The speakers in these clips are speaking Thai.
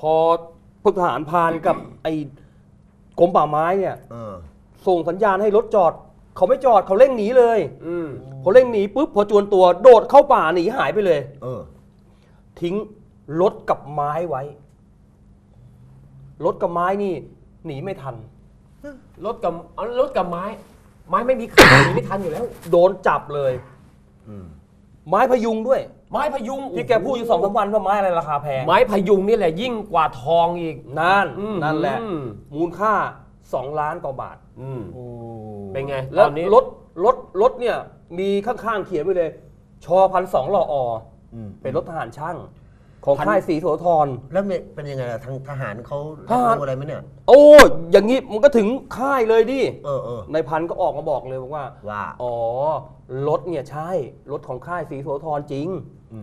พอพลทหารพรานกับไอ้กรมป่าไม้เนี่ย เออ ส่งสัญญาณให้รถจอด เขาไม่จอดเขาเร่งหนีเลยอืมพอเร่งหนีปุ๊บพอจวนตัวโดดเข้าป่าหนีหายไปเลย เออ ทิ้งรถกับไม้ไว้ รถกับไม้นี่ หนีไม่ทัน รถกับเอารถกับไม้ ไม้ไม่มีขาหนีไม่ทันอยู่แล้ว โดนจับเลย อืม ไม้พยุงด้วย ไม้พยุงที่แกพูดอยู่สองสามวันว่าไม้อะไรราคาแพง ไม้พยุงนี่แหละยิ่งกว่าทองอีกนั่นอืมนั่นแหละอืมมูลค่า 2 ล้านกว่าบาทอืมโอ้เป็นไงแล้วตอนนี้รถรถรถเนี่ยมีข้างๆเขียนไว้เลย ชอพันสองรอออืมเป็นรถทหารช่างของค่ายศรีโสธรแล้วเนี่ยเป็นยังไงล่ะทางทหารเขาทหารรู้อะไรไหมเนี่ย โอ้อย่างนี้มันก็ถึงค่ายเลยดิเออเออในายพันก็ออกมาบอกเลยบอกว่าว่าอ๋อรถเนี่ยใช่รถของค่ายศรีโสธรจริงอืม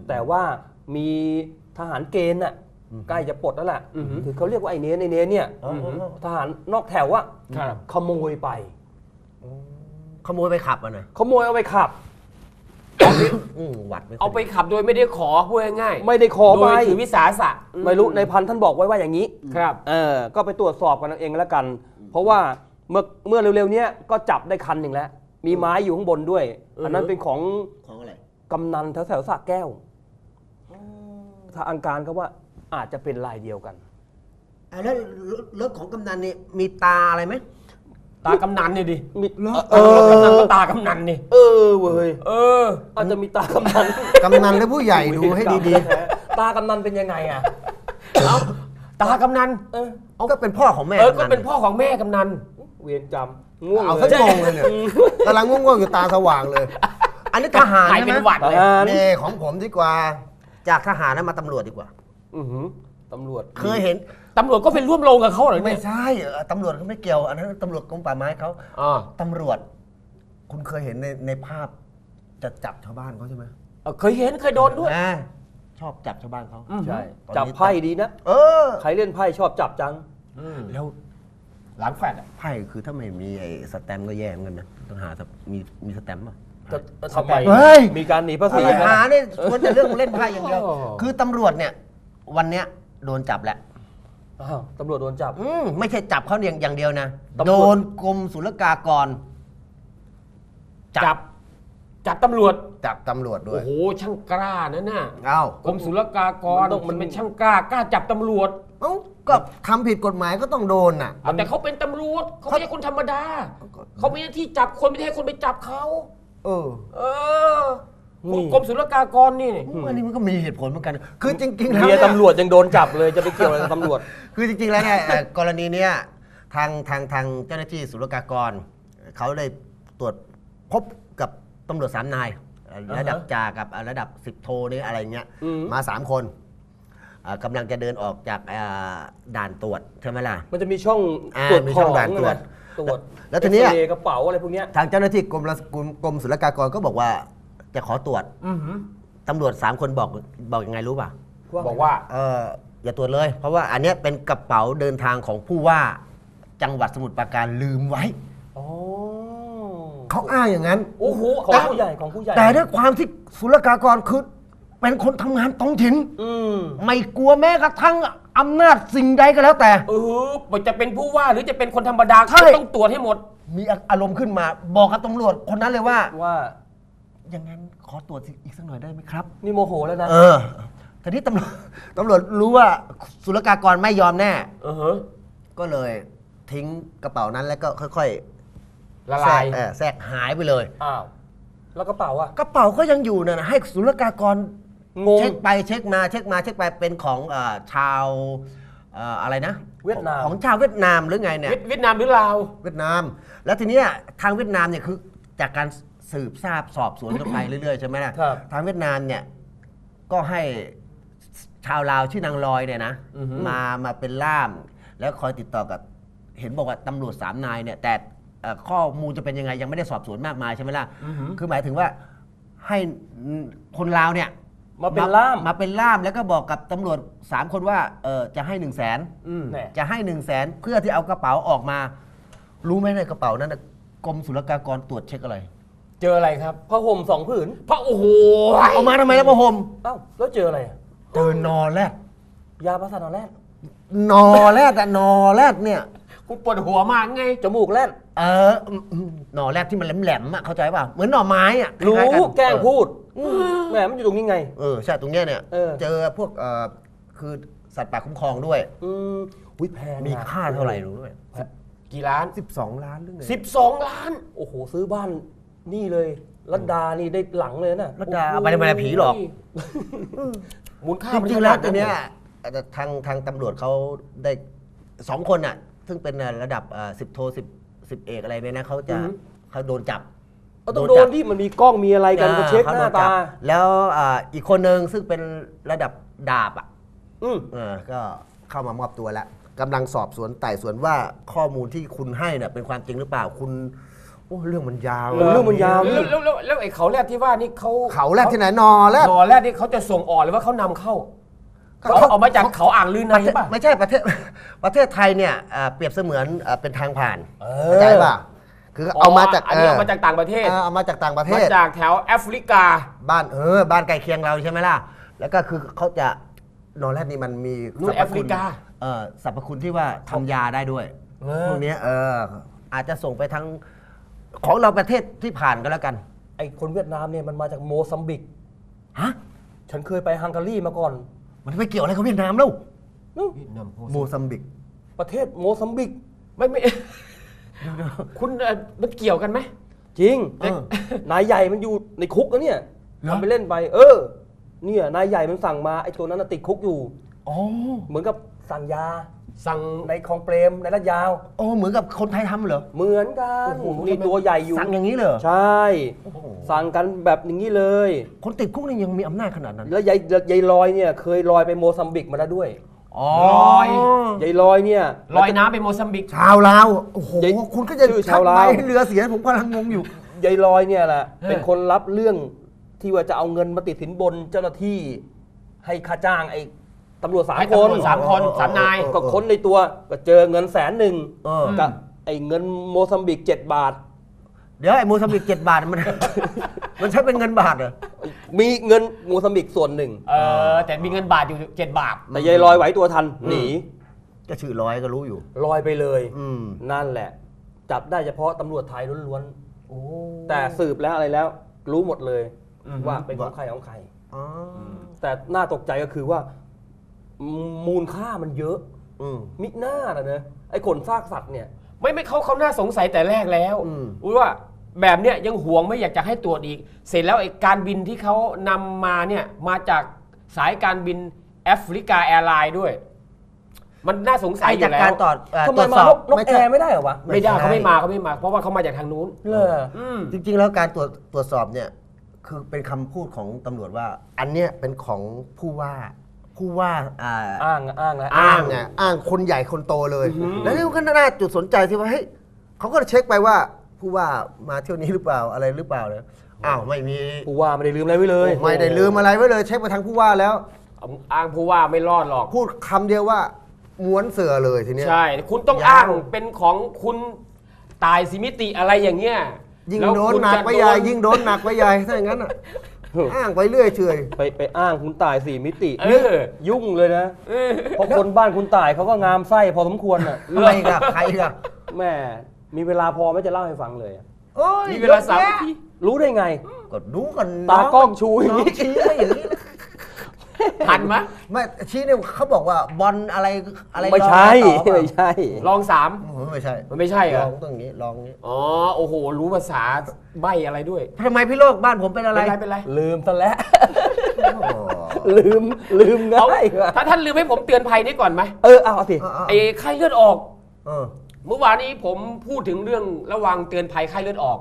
แต่ว่ามีทหารเกณฑ์น่ะอืมใกล้จะปลดแล้วแหละอือหือคือเขาเรียกว่าไอ้เน้นไอ้เน้นเนี่ยอ๋ออ๋ออ๋อทหารนอกแถวอะครับขโมยไป ขโมยไปขับอะนะขโมยเอาไปขับอืมหวัดไม่ค่ยเอาไปขับโดยไม่ได้ขอพูดง่ายๆไม่ได้ขอโดไปยถือวิสาสะไม่รู้ในายพันท่านบอกไว้ว่าอย่างนี้ ครับ เออ ก็ไปตรวจสอบกันเอาเองแล้วกัน เพราะว่าเมื่อเมื่อเร็วๆเนี้ยก็จับได้คันหนึ่งแล้ว มีไม้อยู่ข้างบนด้วยอือฮึอันนั้นเป็นของของอะไร กำนันแถวแถวๆสระแก้วถ้าอังการเขาว่าอาจจะเป็นลายเดียวกัน อะแล้วรถของกำนันนี่มีตาอะไรไหม ตากำนันนี่ดิมีเออกำนันก็ตากำนันนี่ เออเว้ยเออ อาจจะมีตากำนันกำนันและผู้ใหญ่ดูให้ดีตากำนันเป็นยังไงอะเอ้าตากำนัน เออๆ ก็เป็นพ่อของแม่เออ ก็ำเป็นพ่อของแม่กำนัน เวียนจำง่วงเอาเลสักยงงเลยเนี่ยกำลังง่วงๆอยู่ตาสว่างเลย อันนี้ทหารหายใช่เป็นไหมหวัดทเลยหารนี่ของผมดีกว่า จากทหารนั้นมาตำรวจดีกว่า อื้อหือตำรวจเคยเห็น ตำรวจก็เป็นร่วมลงกับเขาเหรอไม่เนี่ยใช่เออตำรวจเขาไม่เกี่ยว อันนั้นตำรวจกรมป่าไม้เขาอ่าตำรวจ คุณเคยเห็นในในภาพจะจับชาวบ้านเขาใช่ไหมเออเคยเห็นเคยโดนด้วยอ่าชอบจับชาวบ้านเขาอืมใช่ตอนนี้ จับไพ่ดีนะ เออ ใครเล่นไพ่ชอบจับจังอืมแล้วหลังแฟดอะไพ่คือถ้าไม่มีไอ้สแตมป์ก็แย่เหมือนกันนะต้องหาสแตมป์มีมีสแตมป์ป่ะ จะทำไมเฮ้ย มีการหนีภาษีไอ้นะ หาเนี่ยควรจะเรื่องเล่นไพ่อย่างเดียว โอ้ คือตำรวจเนี่ย วันเนี้ยโดนจับแหละอ้าวตำรวจโดนจับ อืมไม่ใช่จับเขาอย่างอย่างเดียวนะ ตำรวจ โดนกรมศุลกากร จับจับตำรวจ จับตำรวจด้โอ้วยโห ช่างกล้านะน่ะเอ้า กรมศุลกากรมันต้องมันมันเป็นช่างกล้ากล้าจับตำรวจ เอ้าก็ทำผิดกฎหมายก็ต้องโดนน่ะเอาแต่เขาเป็นตำรวจเขาไม่ใช่คนธรรมดา เขามีหน้าที่จับคนไม่ใช่ให้คนไปจับเขา เออ เออนี่ กรมศุลกากรนี่อันนี้มันก็มีเหตุผลเหมือนกัน คือจริงๆแล้วเมียนี่ตำรวจยังโดนจับเลยจะไปเกี่ยวอะไรกับตำรวจ คือจริงๆ แล้วเนี่ยเอ่อกรณีเนี้ยทางทางทางเจ้าหน้าที่ศุลกากร เขาได้ตรวจพบกับตำรวจสามนายเอ่ออ่าฮะระดับจ่ากับเอ่อระดับสิบโทนี่อะไรเงี้ยอืม มาสามคนอ่ากำลังจะเดินออกจากอ่าด่านตรวจใช่ไหมล่ะมันจะมีช่องอ่าตรวจมีขช่อองงด่านตรวจนะ ตรวจแล้วทีเนี้ย เอ็กซเรย์กระเป๋าอะไรพวกเนี้ยทางเจ้าหน้าที่กรมละกรมกรมศุลกากรก็บอกว่าจะขอตรวจอือหือตำรวจสามคนบอกบอกยังไงรู้ป่ะบอกว่า เอออย่าตรวจเลย เพราะว่าอันเนี้ยเป็นกระเป๋าเดินทางของผู้ว่าจังหวัดสมุทรปราการลืมไว้อ๋อเขาอ้างอย่างนั้น โอ้โหของผู้ใหญ่ของผู้ใหญ่แต่ด้วยความที่ศุลกากรคือเป็นคนทำงานท้องถิ่น อืม ไม่กลัวแม้กระทั่ง อำนาจสิ่งใดก็แล้วแต่ เออมันจะเป็นผู้ว่าหรือจะเป็นคนธรรมดาใช่ ก็ต้องตรวจให้หมด มีอารมณ์ขึ้นมา บอกกับตำรวจคนนั้นเลยว่า ว่าอย่างนั้นขอตรวจอีกสักหน่อยได้ไหมครับ นี่โมโหแล้วนะเออทีนี้ตำรวจตำรวจรู้ว่าศุลกากรไม่ยอมแน่ เออฮะก็เลยทิ้งกระเป๋านั้นแล้วก็ค่อยละๆแทรลากยเออแทรกหายไปเลย อ้าวแล้วกระเป๋าอะกระเป๋าก็ยังอยู่นะนะให้ศุลกากร งง เช็คไปเช็คมาเช็คมาเช็คไปเป็นของเออชาวเอ่ออะไรนะเวียดนาม ของชาวเวียดนามหรือไงเนี่ย เวียดเวียดนามหรือลาว เวียดนาม แล้วทีเนี้ยทางเวียดนามเนี่ยคือจากการสืบทราบสอบสวนกันไป เรื่อยๆใช่ไหมล่ะครับทางเวียดนามเนี่ยก็ให้ชาวลาวชื่อนางลอยเนี่ยนะอือฮึ มามาเป็นล่าม แล้วคอยติดต่อกับเห็นบอกว่าตำรวจสามนายเนี่ยแต่เอ่อข้อมูลจะเป็นยังไงยังไม่ได้สอบสวนมากมายใช่ไหมล่ะอือหือคือหมายถึงว่าให้คนลาวเนี่ย มาเป็นล่าม มาเป็นล่ามแล้วก็บอกกับตำรวจสามคนว่าเออจะให้หนึ่งแสนอืมแหมจะให้หนึ่งแสนเพื่อที่เอากระเป๋าออกมา รู้ไหมในกระเป๋านั้นน่ะกรมศุลกากรตรวจเช็คอะไร เจออะไรครับผ้าห่มสองผืนพระโอ้โหเอามาทำไมแล้วพ่อห่มอ้าวแล้วเจออะไรอะเจอนอนแรกยาพาราเซตามอลแรกนอแรดอะนอแรดเนี่ยคุณปวดหัวมากไงจมูกแล่น เอออืมอืมหน่อแรกที่มันแหลมๆอะเข้าใจป่ะเหมือนหน่อไม้อะรู้คายๆนแกล้งพูดแหมมันอยู่ตรงนี้ไง เออใช่ตรงเนี้ยเนี่ยเออ เจอพวกเอ่อคือสัตว์ป่าคุ้มครองด้วย อืมอุ้ยแพงมีอะค่าเท่าไหร่รู้ด้วยกี่ล้าน 12 ล้านหรือไง12 ล้าน โอ้โห ซื้อบ้านนี่เลยรัดดานี่ได้หลังเลยนะรัดดาเอาไปทำไมผีหรอก มูลค่าจมันริงๆแล้วขนาดตัวเนี้ยหรอเอ่อทางทางตำรวจเขาได้สองคนอะ ซึ่งเป็นระดับสิบโทสิบ สิบเอกอะไรเนี่ยนะเขาจะอือฮึ เขาโดนจับ ก็ต้องโดนที่มันมีกล้องมีอะไรกันก็เช็คอ่หน้าเขโดจัตาบแล้วอ่าอีกคนหนึ่งซึ่งเป็นระดับดาบอะอืม เออก็เข้ามามอบตัวแล้วกำลังสอบสวนไต่สวนว่าข้อมูลที่คุณให้เนี่ยเป็นความจริงหรือเปล่าคุณโอ้เรื่องมันยาวเรื่องมันยาว แล้วแล้วแล้วแล้วไอ้เขาแรกที่ว่านี่เขาเขาแรกที่ไหนนอแรกหนอแรกนี่เขาจะส่งออกหรือว่าเขานำเข้า เขาเอาเอามาจากเขาอ่างลือในป่ะไม่ใช่ประเทศประเทศไทยเนี่ยอ่าเปรียบเสมือนอ่าเป็นทางผ่านเอเข้าใจป่ะคือเอามาจากอันนี้เอามาจากต่างประเทศ เออเอามาจากต่างประเทมาศ จากแถวแอฟริกา บ้านเออบ้านใกล้เคียงเราใช่ไหมล่ะ แล้วก็คือเขาจะนอแรดนี่มันมีนู่นสรแอพฟคุริณกา เออสรรพคุณที่ว่าทำยาได้ด้วยเออพวกเนี้ยเอออาจจะส่งไปทางของเราประเทศที่ผ่านก็แล้วกัน ไอคนเวียดนามเนี่ยมันมาจากโมซัมบิก ฮะ ฉันเคยไปฮังการีมาก่อน มันไปเกี่ยวอะไรกับเวียดนามแล้วอื้อโมซัมบิก ประเทศโมซัมบิก ไม่ไม่คุณเอ่อมันเกี่ยวกันไหมจริงเออ นายใหญ่มันอยู่ในคุกนะเนี่ยเหรอทำไปเล่นไป เออ เนี่ยนายใหญ่มันสั่งมาไอ้ตัวนั้นนะติดคุกอยู่ อ๋อ เหมือนกับสั่งยา สั่งในคลองเปรมในลาดยาวอ๋อเหมือนกับคนไทยทำเหรอ เหมือนกันโอ้โห นี่ตัวใหญ่อยู่สั่งอย่างนี้เลยเหรอใช่ สั่งกันแบบอย่างนี้เลย คนติดคุกนี่ยังมีอำนาจขนาดนั้นแล้วยายยายลอยเนี่ยเคยลอยไปโมซัมบิกมาแล้วด้วยอ๋อลอยยายลอยเนี่ย ลอยน้ำไปโมซัมบิกชาวลาวโอ้โหเดี๋ยวคุณก็จะชื่อชัชากวลาวไปให้เรือเสียผมกำลังงงอยู่ยายลอยเนี่ยแหละเออเป็นคนรับเรื่องที่ว่าจะเอาเงินมาติดสินบนเจ้าหน้าที่ให้ค่าจ้างไอ้ ตำรวจสามให้คตำนรวจสามคนเออสามนายเออก็ค้นในตัวก็เจอเงินแสนหนึ่งเออ กับไอ้เงินโมซัมบิกเจ็ดบาท เดี๋ยวไอ้โมซัมบิกเจ็ดบาทมัน มันใช้เป็นเงินบาทเหรอ มีเงินโมซัมบิกส่วนหนึ่ง เออแต่มีเงินบาทอยู่เจ็ดบาท แต่ยายลอยไหวตัวทันหนีก็ชื่อร้อยก็รู้อยู่ ลอยไปเลย อืม นั่นแหละ จับได้เฉพาะตำรวจไทยล้วนๆ แต่สืบแล้วอะไรแล้ว รู้หมดเลยอือฮึว่าเป็นของใครของใคร อ๋อ แต่น่าตกใจก็คือว่า มูลค่ามันเยอะ อืม มิหน้าน่ะเนอะไอ้ขนซากสัตว์เนี่ย ไม่ไม่เขาเขาน่าสงสัยแต่แรกแล้วอืมว่าแบบเนี้ยยังห่วงไม่อยากจะให้ตรวจอีก เสร็จแล้วไอ้การบินที่เขานำมาเนี่ยมาจากสายการบินแอฟริกาแอร์ไลน์ด้วย มันน่าสงสัยไอ้อจากยู่แล้การวตรวจเอ่อทำไมตรวจมาสอบ นกนกไม่แอใช่ร์ไม่ได้เหรอวะไม่ได้ไม่ใช่ เขาไม่มาเขาไม่มา เพราะว่าเขามาจากทางนู้น เลออืม จริง ๆ แล้วการตรวจตรวจสอบเนี่ยคือเป็นคำพูดของตำรวจว่า อันเนี้ยเป็นของผู้ว่า ผู้ว่าอ่าอ้างอ้างนะอ้างอะอ้างคนใหญ่คนโตเลย แล้วนี่ก็น่าจุดสนใจที่ว่าเฮ้ยเขาก็เช็คไปว่าผู้ว่ามาเที่ยวนี้หรือเปล่าอะไรหรือเปล่าเลยอ้าวไม่มีผู้ว่าไม่ได้ลืมอะไรไว้เลยไม่ได้ลืมอะไรไว้เลยเช็คไปทางผู้ว่าแล้วอ้างผู้ว่าไม่รอดหรอกพูดคำเดียวว่าม้วนเสือเลยทีเนี้ยใช่ คุณต้องยาวอ้างเป็นของคุณตายสิมิติอะไรอย่างเงี้ยยิ่งแล้วโดนคุณหนักจะไปใหญ่โดนยิ่งโดนหนักไปใหญ่ถ้าอย่างนั้นอะ อ้างไปเรื่อยเฉยไปไปอ้างคุณตายสี่มิติเออ ยุ่งเลยนะเออเพราะคนบ้านคุณตายเขาก็งามไส้พอสมควรน่ะทำไมกับใครกับแม่มีเวลาพอไหม่จะเล่าให้ฟังเลยอะโอ้ยมีเวลาสามยอะนาทีแยะรู้ได้ไง ก็ดูกันตากล้องชูอย่างนี้น้ชี้ไม่อย่างนี้ ทันไหมไม่ชี้เนี่ยเขาบอกว่าบอลอะไรอะไรไม่ใช่ลองมาต่อเปล่าไม่ใช่ลองสาม โอ้โหไม่ใช่มันไม่ใช่เหรลอองต้องอย่างนี้ลองอย่างนี้อ๋อ โอ้โห รู้ภาษาใบอะไรด้วย ทำไมพี่โลกบ้านผมเป็นอะไรเป็นไรเป็นไรลืมซะแล้ว โอ้ลืมลืมเอาง่ายว่ะถ้าท่านลืมให้ผมเตือนภัยนี้ก่อนไหมเออเอาเอาสิเอาเอาไอ้ไข้เลือดออก เออ เมื่อวานนี้ผมพูดถึงเรื่องระวังเตือนภัยไข้เลือดออก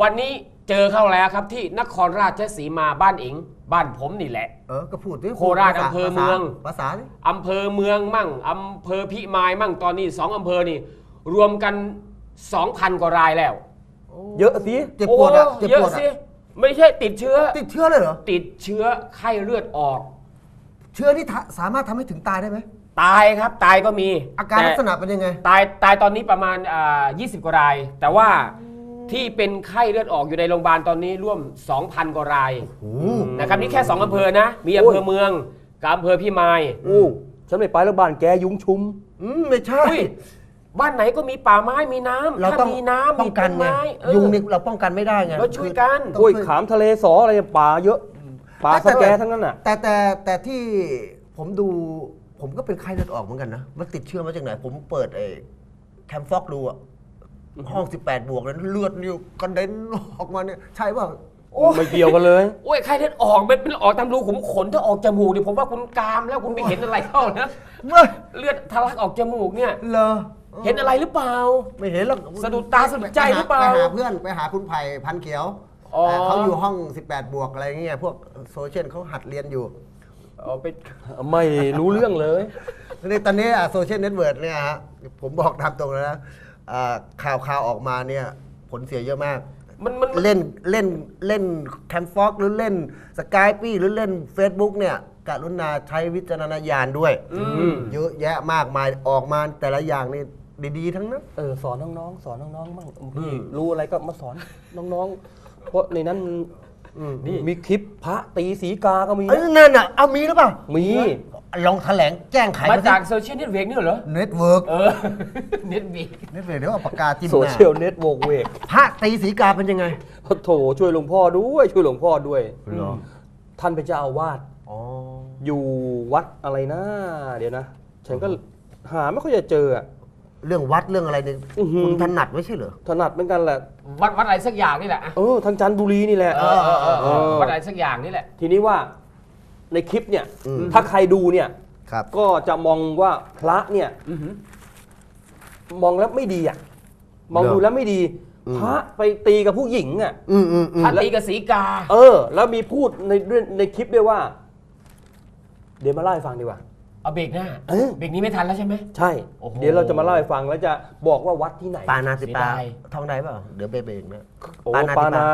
วันนี้เจอเข้าแล้วครับที่นครราชสีมาบ้านเอง บ้านผมนี่แหละ เออก็พูดดิโคราชภษอำเภอเมือง ภาษาดิอำเภอเมืองมั่งอำเภอพิมายมั่งตอนนี้สองอำเภอนี่ รวมกัน 2,000 กว่ารายแล้วเยอะสิเจ็บปวดอะโอ้เจ็บเยปวอะดสิอะไม่ใช่ติดเชื้อ ติดเชื้อเลยเหรอ ติดเชื้อไข้เลือดออก เชื้อนี่ทะสามารถทำให้ถึงตายได้ไหม ตายครับตายก็มี อาการแต่ลักษณะเป็นยังไง ตายตายตอนนี้ประมาณอ่า20 กว่าราย แต่ว่า ที่เป็นไข้เลือดออกอยู่ในโรงพยาบาลตอนนี้ร่วม 2,000 กว่ารายโอ้นะครับนี่แค่ 2อำเภอนะ มีอำเภอเมืองกับอำเภอพิมายอู้ฉันไม่ไปแล้วบ้านแกยุ้งชุมอืมไม่ใช่อุ้ยบ้านไหนก็มีป่าไม้มีน้ำเราถ้าต้องมีน้ำป้องกันมีไงต้นไม้เออยุงนี่เราป้องกันไม่ได้ไงเราช่วยกันต้องโอ้ยช่วยขามทะเลสออะไรป่าเยอะป่าสแกทั้งนั้นน่ะแต่แต่แต่ที่ผมดูผมก็เป็นไข้เลือดออกเหมือนกันนะ มันติดเชื้อมาจากไหน ผมเปิดไอ้แคมฟอกดูอะ ห้อง 18 บวกนั้นเลือดนิ้วกระเด็นออกมาเนี่ยใช่ป่ะไม่เกี่ยวกันเลย โอ้ยใครเลือดออกมันเป็นออกตามรูขุมขนถ้าออกจมูกเนี่ยผมว่าคุณกามแล้วคุณไปเห็นอะไรเข้านะเว้ยเลือดทะลักออกจมูกเนี่ยเหรอเห็นอะไรหรือเปล่า ไม่เห็นหรอกสะดุดตาสะดุดใจหรือเปล่าไปหาเพื่อนไปหาคุณไผ่พันเขียวอ๋อแต่เขาอยู่ห้อง 18 บวกอะไรเงี้ยพวกโซเชียลเขาหัดเรียนอยู่เอาไปไม่รู้เรื่องเลยในตอนนี้โซเชียลเน็ตเวิร์กเนี่ยฮะผมบอกตามตรงเลยนะ อ่าข่าวข่าวออกมาเนี่ยผลเสียเยอะมาก มันมัน เล่นเล่นเล่นแคมฟอกหรือเล่นสกายปี้หรือเล่น Facebook เนี่ยกรุณาใช้วิจารณญาณด้วยมเยอะแยะมากมายออกมาแต่ละอย่างนี่ดีๆทั้งนั้น เออสอนน้องๆ สอนน้องๆบ้างอืพี่มรู้อะไรก็มาสอนน้องๆ เพราะในนั้นมันอืมนี่มีคลิปพระตีสีกาก็มีเอ้ยนั่นอะเอามีหรือเปล่ามี ลองแถลงแจ้งไขมาจากโซเชียลเน็ตเวิร์กเนี่ยเหรอ เน็ตเวิร์กเออ เน็ตเวิร์กเน็ตเวิร์กเดี๋ยวเอาปากกาจิ้มหโซน้าเชียลเน็ตโวกเวกพระตีสีกาเป็นยังไงโถช่วยหลวงพ่อด้วย ช่วยหลวงพ่อด้วย เหรอท่านเป็นเจ้าอาวาสอ๋ออยู่วัดอะไรนะ เดี๋ยวนะ ฉันก็หาไม่ค่อยจะเจออะ เรื่องวัดเรื่องอะไรเนี่ยอื้อหือ คุณถนัดไม่ใช่เหรอถนัดเหมือนกันแหละ วัดวัดอะไรสักอย่างนี่แหละอะเออทางจันทบุรีนี่แหละ เออเออเออเออเออวัดอะไรสักอย่างนี่แหละ ทีนี้ว่า ในคลิปเนี่ย อืม ถ้าใครดูเนี่ย ครับ ก็จะมองว่าพระเนี่ย อือหือ มองแล้วไม่ดีอะ มองเหรอ ดูแล้วไม่ดีอืมพระไปตีกับผู้หญิงอะ อืมอืมอืม ถ้าตีกับสีกา เออ แล้วมีพูดในเรื่องในคลิปด้วยว่า เดี๋ยวมาเล่าให้ฟังดีกว่า เอาเบรกหน้า เออ เบรกนี้ไม่ทันแล้วใช่ไหม ใช่ โอ้โห เดี๋ยวเราจะมาเล่าให้ฟังแล้วจะบอกว่าวัดที่ไหนปานาติปาเสียดาย ท่องได้เปล่า เดี๋ยวเบรกๆนะ โอ้ปานาติปาปา นา